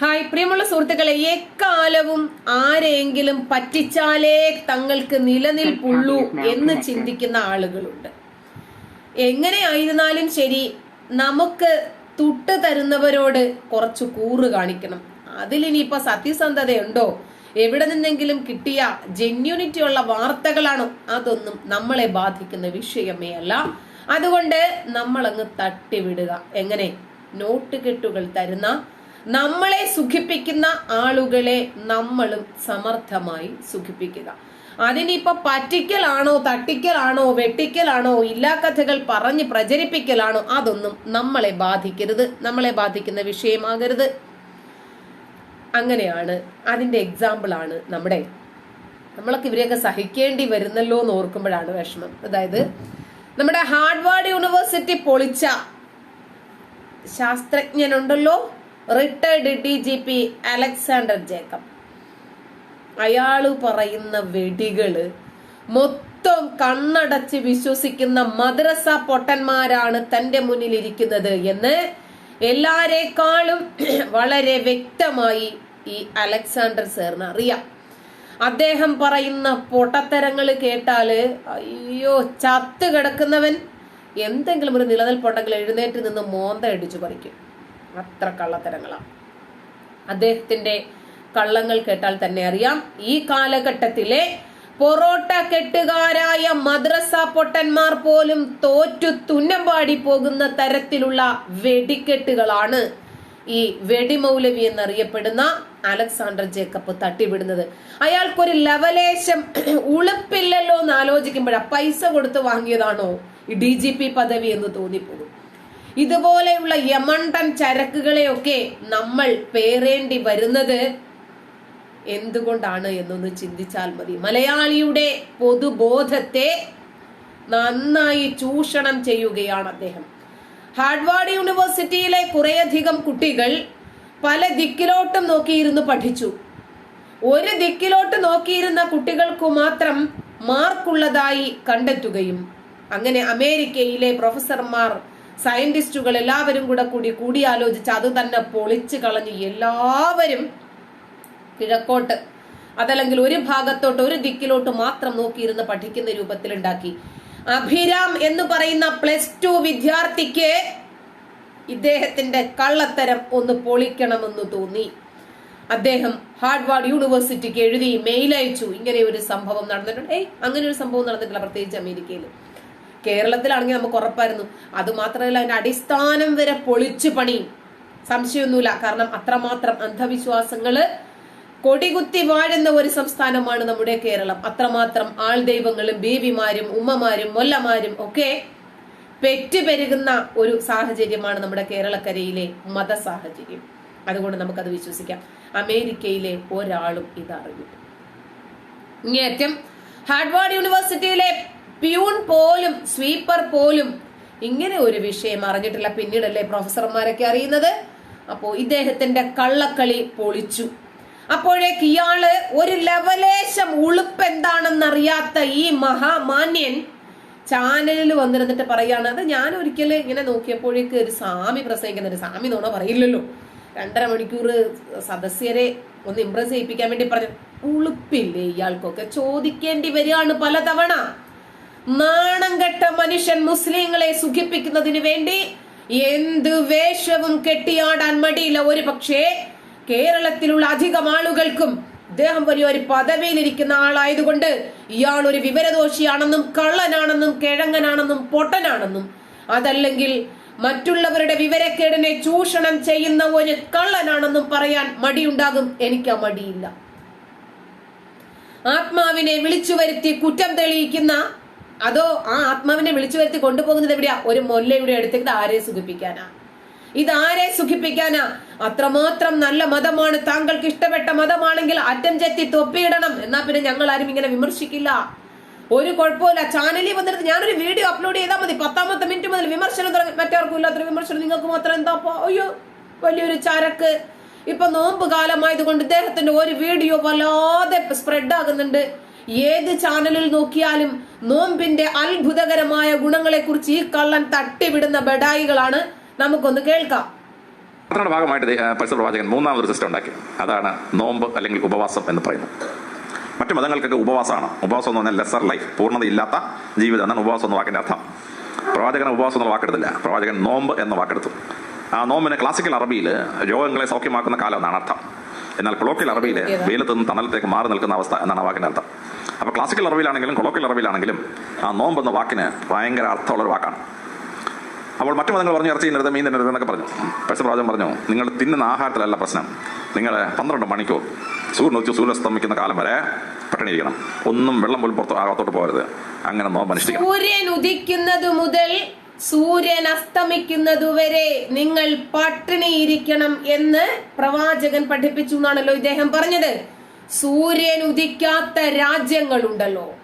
Hi പ്രിയമുള്ള സുഹൃത്തുക്കളെ എക്കാലവും ആരെങ്കിലും പറ്റിച്ചാലേ തങ്ങൾക്ക് നിലനിൽപ്പുള്ളൂ എന്ന് ചിന്തിക്കുന്ന ആളുകളുണ്ട്. എങ്ങനെയായിരുന്നാലും ശരി നമുക്ക് തുട്ട് തരുന്നവരോട് കുറച്ച് കൂറ് കാണിക്കണം. അതിലിനിയിപ്പോ സത്യസന്ധതയുണ്ടോ? എവിടെ നിന്നെങ്കിലും കിട്ടിയ ജെന്യൂണിറ്റി ഉള്ള വാർത്തകളാണോ? അതൊന്നും നമ്മളെ ബാധിക്കുന്ന വിഷയമേ അല്ല. അതുകൊണ്ട് നമ്മളങ്ങ് തട്ടിവിടുക. എങ്ങനെ? നോട്ട് കെട്ടുകൾ തരുന്ന നമ്മളെ സുഖിപ്പിക്കുന്ന ആളുകളെ നമ്മളും സമർത്ഥമായി സുഖിപ്പിക്കുക. അതിനിപ്പോ പറ്റിക്കലാണോ തട്ടിക്കലാണോ വെട്ടിക്കലാണോ ഇല്ലാ കഥകൾ പറഞ്ഞ് പ്രചരിപ്പിക്കലാണോ അതൊന്നും നമ്മളെ ബാധിക്കരുത്. നമ്മളെ ബാധിക്കുന്ന വിഷയമാകരുത്. അങ്ങനെയാണ് അതിന്റെ എക്സാമ്പിൾ ആണ് നമ്മുടെ നമ്മളൊക്കെ ഇവരെയൊക്കെ സഹിക്കേണ്ടി വരുന്നല്ലോ എന്ന് ഓർക്കുമ്പോഴാണ് വിഷമം. അതായത് നമ്മുടെ ഹാർഡ്വാർഡ് യൂണിവേഴ്സിറ്റി പൊളിച്ച ശാസ്ത്രജ്ഞനുണ്ടല്ലോ retired D G P Alexander Jacob. അയാൾ പറയുന്ന വെടികൾ മൊത്തം കണ്ണടച്ച് വിശ്വസിക്കുന്ന മദ്രസ പൊട്ടന്മാരാണ് തന്റെ മുന്നിൽ ഇരിക്കുന്നത് എന്ന് എല്ലാരേക്കാളും വളരെ വ്യക്തമായി ഈ അലക്സാണ്ടർ സാറിന് അറിയാം. അദ്ദേഹം പറയുന്ന പൊട്ടത്തരങ്ങൾ കേട്ടാൽ അയ്യോ ചത്ത് കിടക്കുന്നവൻ. എന്തെങ്കിലും ഒരു നിലനിൽപ്പുണ്ടെങ്കിൽ എഴുന്നേറ്റ് നിന്ന് മോന്ത അടിച്ചു പറിക്കും. അത്ര കള്ളത്തരങ്ങളാണ് അദ്ദേഹത്തിന്റെ കള്ളങ്ങൾ കേട്ടാൽ തന്നെ അറിയാം. ഈ കാലഘട്ടത്തിലെ പൊറോട്ട കെട്ടുകാരായ മദ്രസ പൊട്ടന്മാർ പോലും തോറ്റു തുന്നമ്പാടി പോകുന്ന തരത്തിലുള്ള വെടിക്കെട്ടുകളാണ് ഈ വെടിമൗലവി എന്നറിയപ്പെടുന്ന അലക്സാണ്ടർ ജേക്കബ് തട്ടിവിടുന്നത്. അയാൾക്കൊരു ലവലേശം ഉളുപ്പില്ലല്ലോ എന്ന് ആലോചിക്കുമ്പോഴാ പൈസ കൊടുത്ത് വാങ്ങിയതാണോ ഈ ഡി പദവി എന്ന് തോന്നിപ്പോകും ഇതുപോലെയുള്ള യമണ്ടൻ ചരക്കുകളെയൊക്കെ നമ്മൾ പേറേണ്ടി വരുന്നത് എന്തുകൊണ്ടാണ് എന്നൊന്ന് ചിന്തിച്ചാൽ മതി. മലയാളിയുടെ പൊതുബോധത്തെ നന്നായി ചൂഷണം ചെയ്യുകയാണ് അദ്ദേഹം. ഹാർഡ്വാർഡ് യൂണിവേഴ്സിറ്റിയിലെ കുറേയധികം കുട്ടികൾ പല ദിക്കിലോട്ടും നോക്കിയിരുന്ന് പഠിച്ചു. ഒരു ദിക്കിലോട്ട് നോക്കിയിരുന്ന കുട്ടികൾക്കു മാത്രം മാർക്കുള്ളതായി കണ്ടെത്തുകയും അങ്ങനെ അമേരിക്കയിലെ പ്രൊഫസർമാർ സയന്റിസ്റ്റുകൾ എല്ലാവരും കൂടെ കൂടി കൂടിയാലോചിച്ച് അത് തന്നെ പൊളിച്ചു കളഞ്ഞ് എല്ലാവരും കിഴക്കോട്ട് അതല്ലെങ്കിൽ ഒരു ഭാഗത്തോട്ട് ഒരു ദിക്കിലോട്ട് മാത്രം നോക്കിയിരുന്ന് പഠിക്കുന്ന രൂപത്തിൽ ഉണ്ടാക്കി അഭിരാം എന്ന് പറയുന്ന പ്ലസ് ടു വിദ്യാർത്ഥിക്ക് ഇദ്ദേഹത്തിന്റെ കള്ളത്തരം ഒന്ന് പൊളിക്കണമെന്ന് തോന്നി. അദ്ദേഹം ഹാർഡ്വാർഡ് യൂണിവേഴ്സിറ്റിക്ക് എഴുതി മെയിൽ അയച്ചു. ഇങ്ങനെ ഒരു സംഭവം നടന്നിട്ടുണ്ട്. ഏയ് അങ്ങനെ ഒരു സംഭവം നടന്നിട്ടില്ല പ്രത്യേകിച്ച് അമേരിക്കയിൽ. കേരളത്തിലാണെങ്കിൽ നമുക്ക് ഉറപ്പായിരുന്നു. അത് മാത്രമല്ല അതിന്റെ അടിസ്ഥാനം വരെ പൊളിച്ചു പണി. സംശയമൊന്നുമില്ല. കാരണം അത്രമാത്രം അന്ധവിശ്വാസങ്ങൾ കൊടികുത്തി വാഴുന്ന ഒരു സംസ്ഥാനമാണ് നമ്മുടെ കേരളം. അത്രമാത്രം ആൾ ദൈവങ്ങളും ബേബിമാരും ഉമ്മമാരും മൊല്ലമാരും ഒക്കെ പെറ്റുപെരുകുന്ന ഒരു സാഹചര്യമാണ് നമ്മുടെ കേരളക്കരയിലെ മത സാഹചര്യം അതുകൊണ്ട് നമുക്കത് വിശ്വസിക്കാം. അമേരിക്കയിലെ ഒരാളും ഇതറിഞ്ഞു. ഇങ്ങേറ്റം ഹാർഡ്വാർഡ് യൂണിവേഴ്സിറ്റിയിലെ പ്യൂൺ പോലും സ്വീപ്പർ പോലും ഇങ്ങനെ ഒരു വിഷയം അറിഞ്ഞിട്ടില്ല. പിന്നീടല്ലേ പ്രൊഫസർമാരൊക്കെ അറിയുന്നത്? അപ്പോ ഇദ്ദേഹത്തിന്റെ കള്ളക്കളി പൊളിച്ചു. അപ്പോഴേക്ക് ഇയാൾ ഒരു ലവലേശം ഉളുപ്പ് എന്താണെന്നറിയാത്ത ഈ മഹാമാന്യൻ ചാനലിൽ വന്നിരുന്നിട്ട് പറയാണ് അത് ഞാൻ ഒരിക്കലും ഇങ്ങനെ നോക്കിയപ്പോഴേക്ക് ഒരു സാമി പ്രസംഗിക്കുന്ന ഒരു സാമി നോണോ പറയില്ലല്ലോ. രണ്ടര മണിക്കൂർ സദസ്യരെ ഒന്ന് ഇംപ്രസ് ചെയ്യിപ്പിക്കാൻ വേണ്ടി പറഞ്ഞു. ഉളുപ്പില്ലേ ഇയാൾക്കൊക്കെ? ചോദിക്കേണ്ടി വരികയാണ് പലതവണ. നാണം കെട്ട മനുഷ്യൻ മുസ്ലിങ്ങളെ സുഖിപ്പിക്കുന്നതിന് വേണ്ടി എന്ത് വേഷവും കെട്ടിയാടാൻ മടിയില്ല. ഒരു പക്ഷേ കേരളത്തിലുള്ള അധികം ആളുകൾക്കും ഇദ്ദേഹം വലിയ ഒരു പദവിയിലിരിക്കുന്ന ആളായതുകൊണ്ട് ഇയാൾ ഒരു വിവരദോഷിയാണെന്നും കള്ളനാണെന്നും കിഴങ്ങനാണെന്നും പൊട്ടനാണെന്നും അതല്ലെങ്കിൽ മറ്റുള്ളവരുടെ വിവരക്കേടിനെ ചൂഷണം ചെയ്യുന്ന ഒരു കള്ളനാണെന്നും പറയാൻ മടിയുണ്ടാകും. എനിക്ക് ആ മടിയില്ല. ആത്മാവിനെ വിളിച്ചു വരുത്തി കുറ്റം തെളിയിക്കുന്ന അതോ ആ ആത്മാവിനെ വിളിച്ചു വരുത്തി കൊണ്ടുപോകുന്നത് എവിടെയാ? ഒരു മൊല്ലയുടെ അടുത്തേക്ക് ആരെ സുഖിപ്പിക്കാനാ? ഇതാരെ സുഖിപ്പിക്കാനാ? അത്രമാത്രം നല്ല മതമാണ് താങ്കൾക്ക് ഇഷ്ടപ്പെട്ട മതമാണെങ്കിൽ അറ്റം ചെത്തി തൊപ്പിയിടണം. എന്നാ പിന്നെ ഞങ്ങൾ ആരും ഇങ്ങനെ വിമർശിക്കില്ല. ഒരു കുഴപ്പമില്ല ചാനലിൽ വന്നിട്ട് ഞാനൊരു വീഡിയോ അപ്ലോഡ് ചെയ്താൽ മതി. പത്താമത്തെ മിനിറ്റ് മുതൽ വിമർശനം തുടങ്ങി. മറ്റവർക്കും ഇല്ലാത്തൊരു വിമർശനം. നിങ്ങൾക്ക് മാത്രം എന്താ അയ്യോ വലിയൊരു ചരക്ക്. ഇപ്പൊ നോമ്പ് കാലമായതുകൊണ്ട് ഇദ്ദേഹത്തിന്റെ ഒരു വീഡിയോ വല്ലാതെ സ്പ്രെഡ് ആകുന്നുണ്ട്. ഏത് ചാനലിൽ നോക്കിയാലും നോമ്പിന്റെ അത്ഭുതകരമായ ഗുണങ്ങളെ കുറിച്ച് ഈ കള്ളൻ തട്ടിവിടുന്ന ബഡായികളാണ്. നമുക്കൊന്ന് കേൾക്കാം. പ്രാർത്ഥനയുടെ ഭാഗമായിട്ട് പരിസര പ്രവാചകൻ മൂന്നാമതൊരു സിസ്റ്റം ഉണ്ടാക്കി. അതാണ് നോമ്പ് അല്ലെങ്കിൽ ഉപവാസം എന്ന് പറയുന്നത്. മറ്റു മതങ്ങൾക്കൊക്കെ ഉപവാസമാണ്. ഉപവാസം എന്ന് പറഞ്ഞാൽ ലെസർ ലൈഫ് പൂർണതയില്ലാത്ത ജീവിതം എന്നാണ് ഉപവാസം എന്ന വാക്കിന്റെ അർത്ഥം. പ്രവാചകൻ ഉപവാസം എന്ന വാക്കെടുത്തില്ല. പ്രവാചകൻ നോമ്പ് എന്ന വാക്കെടുത്തു. ആ നോമ്പിന് ക്ലാസിക്കൽ അറബിയിൽ രോഗങ്ങളെ സൗഖ്യമാക്കുന്ന കാലം എന്നാണ് അർത്ഥം. എന്നാൽ ക്ലോക്കൽ അറബിയിൽ വെയിലത്ത് നിന്ന് തണലത്തേക്ക് മാറി നിൽക്കുന്ന അവസ്ഥ എന്നാണ് വാക്കിന്റെ അർത്ഥം. അപ്പൊ ക്ലാസിക്കൽ അറിവിലാണെങ്കിലും കൊളോക്കൽ അറിവിലാണെങ്കിലും ആ നോമ്പ് എന്ന വാക്കിന് ഭയങ്കര അർത്ഥമുള്ള ഒരു വാക്കാണ്. അപ്പോൾ മറ്റു മതങ്ങൾ പറഞ്ഞു ഇറച്ചി തിന്നരുത് മീൻ തിന്നരുത് എന്നൊക്കെ പറഞ്ഞു. പശുപ്രാജം പറഞ്ഞു നിങ്ങൾ തിന്നുന്ന ആഹാരത്തിലല്ല പ്രശ്നം. നിങ്ങൾ പന്ത്രണ്ട് മണിക്കൂർ സൂര്യൻ ഉച്ച സൂര്യസ്തമിക്കുന്ന കാലം വരെ പട്ടിണിയിരിക്കണം ഒന്നും വെള്ളം പോലും പുറത്ത് അകത്തോട്ട് പോകരുത്. അങ്ങനെ നോമ്പ് അനുഷ്ഠിക്കണം. സൂര്യൻ ഉദിക്കുന്നത് മുതൽ സൂര്യൻ അസ്തമിക്കുന്നതുവരെ നിങ്ങൾ പട്ടിണിയിരിക്കണം എന്ന് പ്രവാചകൻ പഠിപ്പിച്ചു എന്നാണല്ലോ ഇദ്ദേഹം പറഞ്ഞത്. സൂര്യൻ ഉദിക്കാത്ത രാജ്യങ്ങളുണ്ടല്ലോ.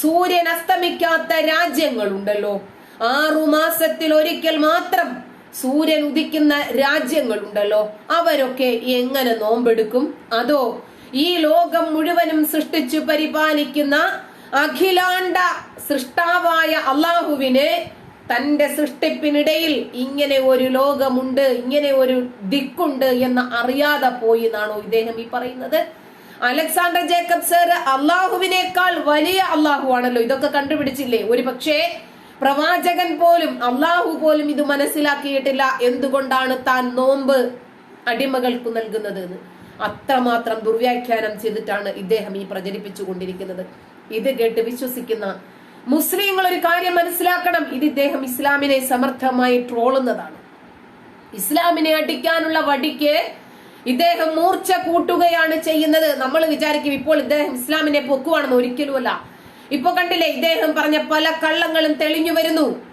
സൂര്യൻ അസ്തമിക്കാത്ത രാജ്യങ്ങളുണ്ടല്ലോ. ആറു മാസത്തിൽ ഒരിക്കൽ മാത്രം സൂര്യൻ ഉദിക്കുന്ന രാജ്യങ്ങളുണ്ടല്ലോ. അവരൊക്കെ എങ്ങനെ നോമ്പെടുക്കും? അതോ ഈ ലോകം മുഴുവനും സൃഷ്ടിച്ചു പരിപാലിക്കുന്ന അഖിലാണ്ട സൃഷ്ടാവായ അള്ളാഹുവിന് തന്റെ സൃഷ്ടിപ്പിനിടയിൽ ഇങ്ങനെ ഒരു ലോകമുണ്ട് ഇങ്ങനെ ഒരു ദിക്കുണ്ട് എന്ന് അറിയാതെ പോയി എന്നാണോ ഇദ്ദേഹം ഈ പറയുന്നത്? അലക്സാണ്ടർ ജേക്കബ് സർ അള്ളാഹുവിനേക്കാൾ വലിയ അള്ളാഹു ആണല്ലോ ഇതൊക്കെ കണ്ടുപിടിച്ചില്ലേ? ഒരു പക്ഷേ പ്രവാചകൻ പോലും അള്ളാഹു പോലും ഇത് മനസ്സിലാക്കിയിട്ടില്ല. എന്തുകൊണ്ടാണ് താൻ നോമ്പ് അടിമകൾക്ക് നൽകുന്നത് എന്ന് അത്രമാത്രം ദുർവ്യാഖ്യാനം ചെയ്തിട്ടാണ് ഇദ്ദേഹം ഈ പ്രചരിപ്പിച്ചു കൊണ്ടിരിക്കുന്നത് ഇത് കേട്ട് വിശ്വസിക്കുന്ന മുസ്ലിങ്ങൾ ഒരു കാര്യം മനസ്സിലാക്കണം. ഇത് ഇദ്ദേഹം ഇസ്ലാമിനെ സമർത്ഥമായി ട്രോളുന്നതാണ്. ഇസ്ലാമിനെ അടിക്കാനുള്ള വടിക്ക് ഇദ്ദേഹം മൂർച്ച കൂട്ടുകയാണ് ചെയ്യുന്നത്. നമ്മൾ വിചാരിക്കും ഇപ്പോൾ ഇദ്ദേഹം ഇസ്ലാമിനെ പൊക്കുവാണെന്ന് ഒരിക്കലുമല്ല. ഇപ്പൊ കണ്ടില്ലേ ഇദ്ദേഹം പറഞ്ഞ പല കള്ളങ്ങളും തെളിഞ്ഞു വരുന്നു.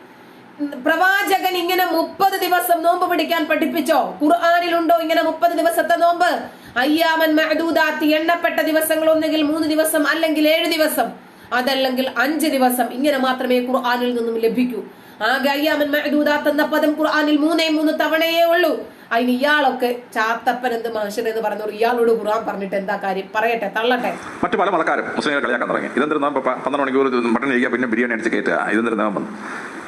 പ്രവാചകൻ ഇങ്ങനെ മുപ്പത് ദിവസം നോമ്പ് പിടിക്കാൻ പഠിപ്പിച്ചോ? ഖുർആാനിലുണ്ടോ ഇങ്ങനെ മുപ്പത് ദിവസത്തെ നോമ്പ്? അയ്യാമൻ മഹദൂദാത്തി എണ്ണപ്പെട്ട ദിവസങ്ങൾ ഒന്നുകിൽ മൂന്ന് ദിവസം അല്ലെങ്കിൽ ഏഴ് ദിവസം. അതല്ലെങ്കിൽ അഞ്ച് ദിവസം. ഇങ്ങനെ മാത്രമേ ഖുർആാനിൽ നിന്നും ലഭിക്കൂ. ആകെ അയ്യാമൻ മഹദൂദാത്ത് എന്ന പദം ഖുർആാനിൽ മൂന്നേ മൂന്ന് തവണയേ ഉള്ളൂ. അതിന് ഇയാളൊക്കെ ചാത്തപ്പൻ എന്ത് മനുഷ്യൻ എന്ന് പറഞ്ഞു ഇയാളോട് ഖുർആൻ പറഞ്ഞിട്ട് എന്താ കാര്യം? പറയട്ടെ തള്ളട്ടെ. മറ്റു പല മതക്കാരും മുസ്ലിങ്ങളെ കളിയാക്കാൻ തുടങ്ങി. ഇതെന്തിരുന്നാ പന്ത്രണ്ട് മണിക്കൂർ മട്ടൺ കഴിക്കുക പിന്നെ ബിരിയാണി അടിച്ച് കയറ്റുക. ഇതെന്തിരുന്നാ വന്നു.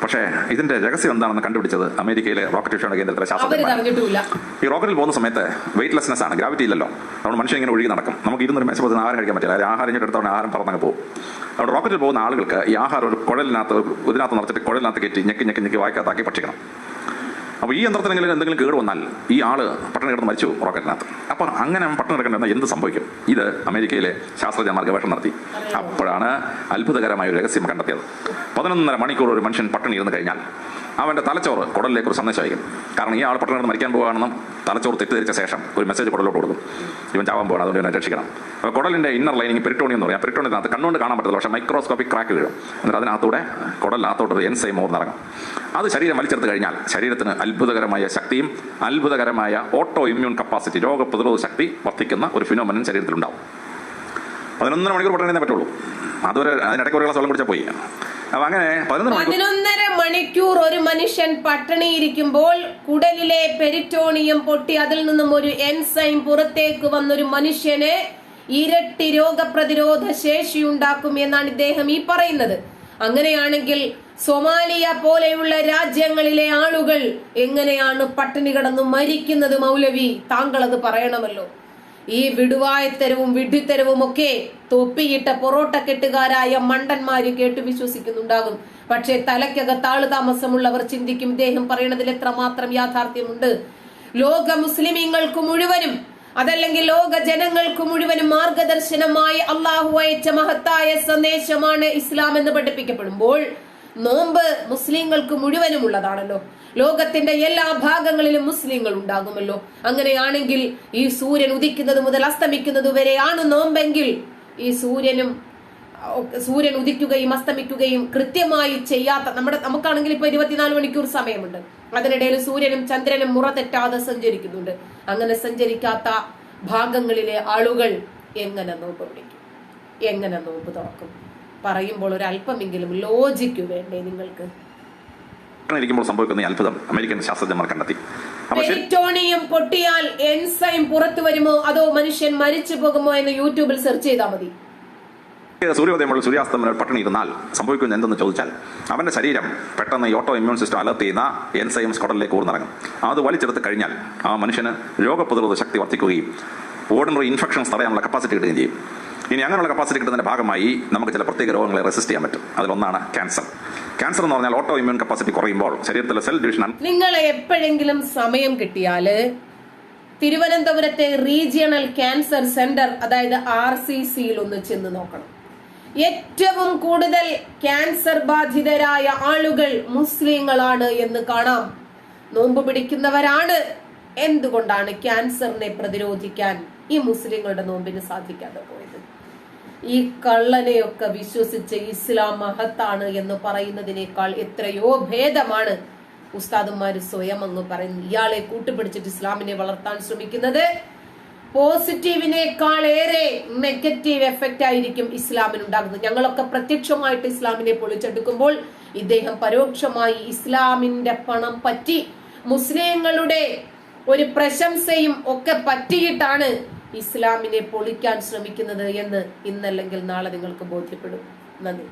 പക്ഷേ ഇതിന്റെ രഹസ്യം എന്താണെന്ന് കണ്ടുപിടിച്ചത് അമേരിക്കയിലെ റോക്കറ്റ് വിഷയമാണ് കേന്ദ്രത്തിലെ ശാസ്ത്രജ്ഞന്മാർ. ഈ റോക്കറ്റിൽ പോകുന്ന സമയത്ത് വെയിറ്റ്ലെസ്നെസ് ആണ് ഗ്രാവിറ്റി ഇല്ലല്ലോ. നമ്മൾ മനുഷ്യൻ ഇങ്ങനെ ഒഴുകി നടക്കും. നമുക്ക് ഇരുന്നൊരു മേശപ്പത്തിന് ആഹാരം കഴിക്കാൻ പറ്റില്ല. അല്ലെങ്കിൽ ആഹാരം ഇങ്ങോട്ട് ആഹാരം പറന്നങ്ങ് പോകും. അവിടെ റോക്കറ്റിൽ പോകുന്ന ആളുകൾക്ക് ഈ ആഹാരം ഒരു കുഴലിനകത്ത് ഇതിനകത്ത് നിറച്ചിട്ട് കുഴലിനകത്ത് കയറ്റി ഞെക്കി ഞെക്കി ഞെക്കി വായിക്കാത്താക്കി ഭക്ഷിക്കണം. അപ്പോൾ ഈ യന്ത്രത്തിനെങ്കിലും എന്തെങ്കിലും കേട് വന്നാൽ ഈ ആൾ പട്ടണം കിടന്ന് മരിച്ചു റോക്കറ്റിനകത്ത്. അപ്പോൾ അങ്ങനെ പട്ടണം കിടക്കേണ്ട എന്ത് സംഭവിക്കും? ഇത് അമേരിക്കയിലെ ശാസ്ത്രജ്ഞന്മാർ ഗവേഷണം നടത്തി. അപ്പോഴാണ് അത്ഭുതകരമായ ഒരു രഹസ്യം കണ്ടെത്തിയത്. പതിനൊന്നര മണിക്കൂർ ഒരു മനുഷ്യൻ പട്ടണി ഇരുന്ന് കഴിഞ്ഞാൽ അവന്റെ തലച്ചോറ് കുടലിലേക്ക് ഒരു സന്ദേശം അയക്കും കാരണം ഈ ആൾ പട്ടണം മരിക്കാൻ പോകുകയാണെന്നും തലച്ചോറ് തെറ്റിദ്ധരിച്ച ശേഷം ഒരു മെസ്സേജ് കുടലോട്ട് കൊടുക്കും. ഇവൻ ചാവാൻ പോകണം അതുകൊണ്ട് ഇവനെ രക്ഷിക്കണം. അപ്പോൾ കുടലിന്റെ ഇന്നർ ലൈനിങ് പെരിട്ടോണി എന്ന് പറയാം. പെരിട്ടോണിനകത്ത് കണ്ണുകൊണ്ട് കാണാൻ പറ്റില്ല പക്ഷേ മൈക്രോസ്കോപ്പിക് ക്രാക്ക് വീഴും. എന്നിട്ട് അതിനകത്തൂടെ കുടലിനകത്തോട്ട് ഒരു എൻസൈം ഓർന്നിറങ്ങും അത് ശരീരം വലിച്ചെടുത്ത് കഴിഞ്ഞാൽ ശരീരത്തിന് അത്ഭുതകരമായ ശക്തിയും അത്ഭുതകരമായ ഓട്ടോ ഇമ്മ്യൂൺ കപ്പാസിറ്റി രോഗപ്രതിരോധ ശക്തി വർദ്ധിക്കുന്ന ഒരു ഫിനോമനൻ ശരീരത്തിലുണ്ടാവും. പതിനൊന്നര മണിക്കൂർ പട്ടണേ പറ്റുള്ളൂ. അതുവരെ അതിനിടയ്ക്ക് ഒരു ഗ്ലാസ് വെള്ളം കുടിച്ചാൽ പോയി. അപ്പോൾ അങ്ങനെ പതിനൊന്നര മണിക്കൂർ മണിക്കൂർ ഒരു മനുഷ്യൻ പട്ടിണിയിരിക്കുമ്പോൾ കുടലിലെ പെരിറ്റോണിയം പൊട്ടി അതിൽ നിന്നും ഒരു എൻസൈം പുറത്തേക്ക് വന്നൊരു മനുഷ്യന് ഇരട്ടി രോഗപ്രതിരോധ ശേഷി ഉണ്ടാക്കും എന്നാണ് ഇദ്ദേഹം ഈ പറയുന്നത്. അങ്ങനെയാണെങ്കിൽ സൊമാലിയ പോലെയുള്ള രാജ്യങ്ങളിലെ ആളുകൾ എങ്ങനെയാണ് പട്ടിണി കിടന്ന് മരിക്കുന്നത് മൗലവി? താങ്കൾ അത് പറയണമല്ലോ. ഈ വിടുവായത്തരവും വിഡ്ഢിത്തരവും ഒക്കെ തൊപ്പിയിട്ട പൊറോട്ട കെട്ടുകാരായ മണ്ടന്മാര് കേട്ടു വിശ്വസിക്കുന്നുണ്ടാകും. പക്ഷേ തലയ്ക്കകത്ത് ആൾ താമസമുള്ളവർ ചിന്തിക്കും ഇദ്ദേഹം പറയണതിൽ എത്രമാത്രം യാഥാർത്ഥ്യമുണ്ട്. ലോക മുസ്ലിമീങ്ങൾക്ക് മുഴുവനും അതല്ലെങ്കിൽ ലോക ജനങ്ങൾക്ക് മുഴുവനും മാർഗദർശനമായി അള്ളാഹു അയച്ച മഹത്തായ സന്ദേശമാണ് ഇസ്ലാം എന്ന് പഠിപ്പിക്കപ്പെടുമ്പോൾ നോമ്പ് മുസ്ലിങ്ങൾക്ക് മുഴുവനും ഉള്ളതാണല്ലോ ലോകത്തിന്റെ എല്ലാ ഭാഗങ്ങളിലും മുസ്ലിങ്ങൾ ഉണ്ടാകുമല്ലോ. അങ്ങനെയാണെങ്കിൽ ഈ സൂര്യൻ ഉദിക്കുന്നത് മുതൽ അസ്തമിക്കുന്നത് വരെയാണ് നോമ്പെങ്കിൽ ഈ സൂര്യനും സൂര്യൻ ഉദിക്കുകയും അസ്തമിക്കുകയും കൃത്യമായി ചെയ്യാത്ത നമ്മുടെ നമുക്കാണെങ്കിൽ ഇപ്പൊ ഇരുപത്തിനാല് മണിക്കൂർ സമയമുണ്ട്. അതിനിടയിൽ സൂര്യനും ചന്ദ്രനും മുറ തെറ്റാതെ സഞ്ചരിക്കുന്നുണ്ട്. അങ്ങനെ സഞ്ചരിക്കാത്ത ഭാഗങ്ങളിലെ ആളുകൾ എങ്ങനെ നോമ്പ് പിടിക്കും? എങ്ങനെ നോമ്പ് തുറക്കും? പറയുമ്പോൾ ഒരു അല്പമെങ്കിലും ലോജിക്ക് വേണ്ടേ നിങ്ങൾക്ക്? ഇരിക്കുമ്പോൾ സംഭവിക്കുന്ന അത്ഭുതം അമേരിക്കൻ ശാസ്ത്രജ്ഞന്മാർ കണ്ടെത്തി. പെരിറ്റോണിയം പൊട്ടിയാൽ എൻസൈം പുറത്തു വരുമോ? അതോ മനുഷ്യൻ മരിച്ചു പോകുമോ എന്ന് യൂട്യൂബിൽ സെർച്ച് ചെയ്താൽ മതി. സൂര്യോദയം മുതൽ സൂര്യാസ്തമനം പട്ടിണി ഇരുന്നാൽ സംഭവിക്കുന്നത് എന്തെന്ന് ചോദിച്ചാൽ അവന്റെ ശരീരം പെട്ടെന്ന് ഓട്ടോ ഇമ്മ്യൂൺ സിസ്റ്റം അലർട്ട് ചെയ്യുന്ന എൻസൈം സ്കോട്ടലിലേക്ക് ഊർന്നിറങ്ങും. അത് വലിച്ചെടുത്ത് കഴിഞ്ഞാൽ ആ മനുഷ്യന് രോഗപ്രതിരോധ ശക്തി വർദ്ധിക്കുകയും ഓർഡിനറി ഇൻഫെക്ഷൻസ് തടയാനുള്ള കപ്പാസിറ്റി കിട്ടുകയും ചെയ്യും. ഇനി അങ്ങനെയുള്ള കപ്പാസിറ്റി കിട്ടുന്നതിന്റെ ഭാഗമായി നമുക്ക് ചില പ്രത്യേക രോഗങ്ങളെ റെസിസ്റ്റ് ചെയ്യാൻ പറ്റും. അതിലൊന്നാണ് ക്യാൻസർ ക്യാൻസർ എന്ന് പറഞ്ഞാൽ ഓട്ടോ ഇമ്മ്യൂൺ കപ്പാസിറ്റി കുറയുമ്പോൾ ശരീരത്തിലെ സെൽ ഡിവിഷൻ നിങ്ങൾ എപ്പോഴെങ്കിലും സമയം കിട്ടിയാൽ തിരുവനന്തപുരത്തെ റീജിയണൽ ക്യാൻസർ സെന്റർ അതായത് ആർ സി സിയിൽ ഒന്ന് ചെന്ന് നോക്കണം. ഏറ്റവും കൂടുതൽ ക്യാൻസർ ബാധിതരായ ആളുകൾ മുസ്ലിങ്ങളാണ് എന്ന് കാണാം. നോമ്പ് പിടിക്കുന്നവരാണ്. എന്തുകൊണ്ടാണ് ക്യാൻസറിനെ പ്രതിരോധിക്കാൻ ഈ മുസ്ലിങ്ങളുടെ നോമ്പിന് സാധിക്കാതെ പോയത്? ഈ കള്ളനെയൊക്കെ വിശ്വസിച്ച് ഇസ്ലാം മഹത്താണ് എന്ന് പറയുന്നതിനേക്കാൾ എത്രയോ ഭേദമാണ് ഉസ്താദുമാര് സ്വയം അങ്ങ് പറയുന്നു ഇയാളെ കൂട്ടുപിടിച്ചിട്ട് ഇസ്ലാമിനെ വളർത്താൻ ശ്രമിക്കുന്നത് പോസിറ്റീവിനേക്കാൾ ഏറെ നെഗറ്റീവ് എഫക്റ്റ് ആയിരിക്കും ഇസ്ലാമിന് ഉണ്ടാകുന്നത് ഞങ്ങളൊക്കെ പ്രത്യക്ഷമായിട്ട് ഇസ്ലാമിനെ പൊളിച്ചെടുക്കുമ്പോൾ ഇദ്ദേഹം പരോക്ഷമായി ഇസ്ലാമിന്റെ പണം പറ്റി മുസ്ലിങ്ങളുടെ ഒരു പ്രശംസയും ഒക്കെ പറ്റിയിട്ടാണ് ഇസ്ലാമിനെ പൊളിക്കാൻ ശ്രമിക്കുന്നത് എന്ന് ഇന്നല്ലെങ്കിൽ നാളെ നിങ്ങൾക്ക് ബോധ്യപ്പെടും. നന്ദി.